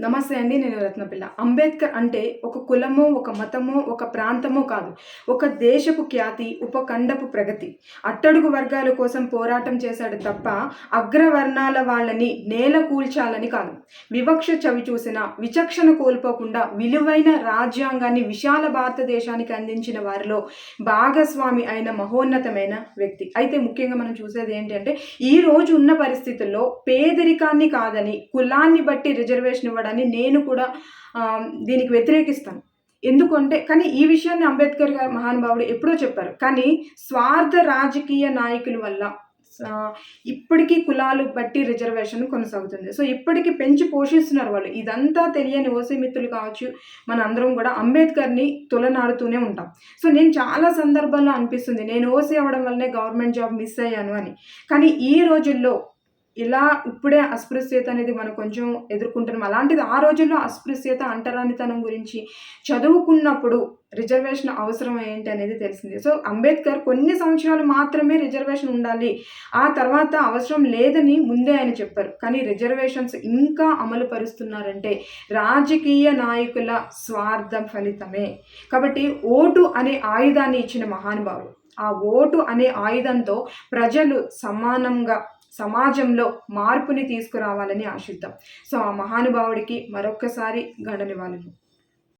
నమస్తే అండి నేను రత్నపిల్ల. అంబేద్కర్ అంటే ఒక కులమో ఒక మతమో ఒక ప్రాంతమో కాదు. ఒక దేశపు ఖ్యాతి ఉపఖండపు ప్రగతి. అట్టడుగు వర్గాల కోసం పోరాటం చేశాడు తప్ప అగ్రవర్ణాల వాళ్ళని నేల కూల్చాలని కాదు. వివక్ష చవి చూసిన విచక్షణ కోల్పోకుండా విలువైన రాజ్యాంగాన్ని విశాల భారతదేశానికి అందించిన వారిలో భాగస్వామి అయిన మహోన్నతమైన వ్యక్తి. అయితే ముఖ్యంగా మనం చూసేది ఏంటంటే ఈ రోజు ఉన్న పరిస్థితుల్లో పేదరికాన్ని కాదని కులాన్ని బట్టి రిజర్వేషన్ ఇవ్వడాన్ని నేను కూడా దీనికి వ్యతిరేకిస్తాను. ఎందుకంటే కానీ ఈ విషయాన్ని అంబేద్కర్ గారు మహానుభావుడు ఎప్పుడో చెప్పారు. కానీ స్వార్థ రాజకీయ నాయకుల వల్ల ఇప్పటికీ కులాలు బట్టి రిజర్వేషన్ కొనసాగుతుంది. సో ఇప్పటికీ పెంచి పోషిస్తున్నారు వాళ్ళు. ఇదంతా తెలియని ఓసీ మిత్రులు కావచ్చు మన అందరం కూడా అంబేద్కర్ని తులనాడుతూనే ఉంటాం. సో నేను చాలా సందర్భాల్లో అనిపిస్తుంది నేను ఓసీ అవ్వడం వల్లనే గవర్నమెంట్ జాబ్ మిస్ అయ్యాను అని. కానీ ఈ రోజుల్లో ఇలా ఇప్పుడే అస్పృశ్యత అనేది మనం కొంచెం ఎదుర్కొంటున్నాం. అలాంటిది ఆ రోజుల్లో అస్పృశ్యత అంటరానితనం గురించి చదువుకున్నప్పుడు రిజర్వేషన్ అవసరం ఏంటి అనేది తెలిసింది. సో అంబేద్కర్ కొన్ని సంవత్సరాలు మాత్రమే రిజర్వేషన్ ఉండాలి. ఆ తర్వాత అవసరం లేదని ముందే ఆయన చెప్పారు. కానీ రిజర్వేషన్స్ ఇంకా అమలు పరుస్తున్నారంటే రాజకీయ నాయకుల స్వార్థం ఫలితమే. కాబట్టి ఓటు అనే ఆయుధాన్ని ఇచ్చిన మహానుభావుడు. ఆ ఓటు అనే ఆయుధంతో ప్రజలు సమానంగా సమాజంలో మార్పుని తీసుకురావాలని ఆశిద్దాం. సో ఆ మహానుభావుడికి మరొక్కసారి గండ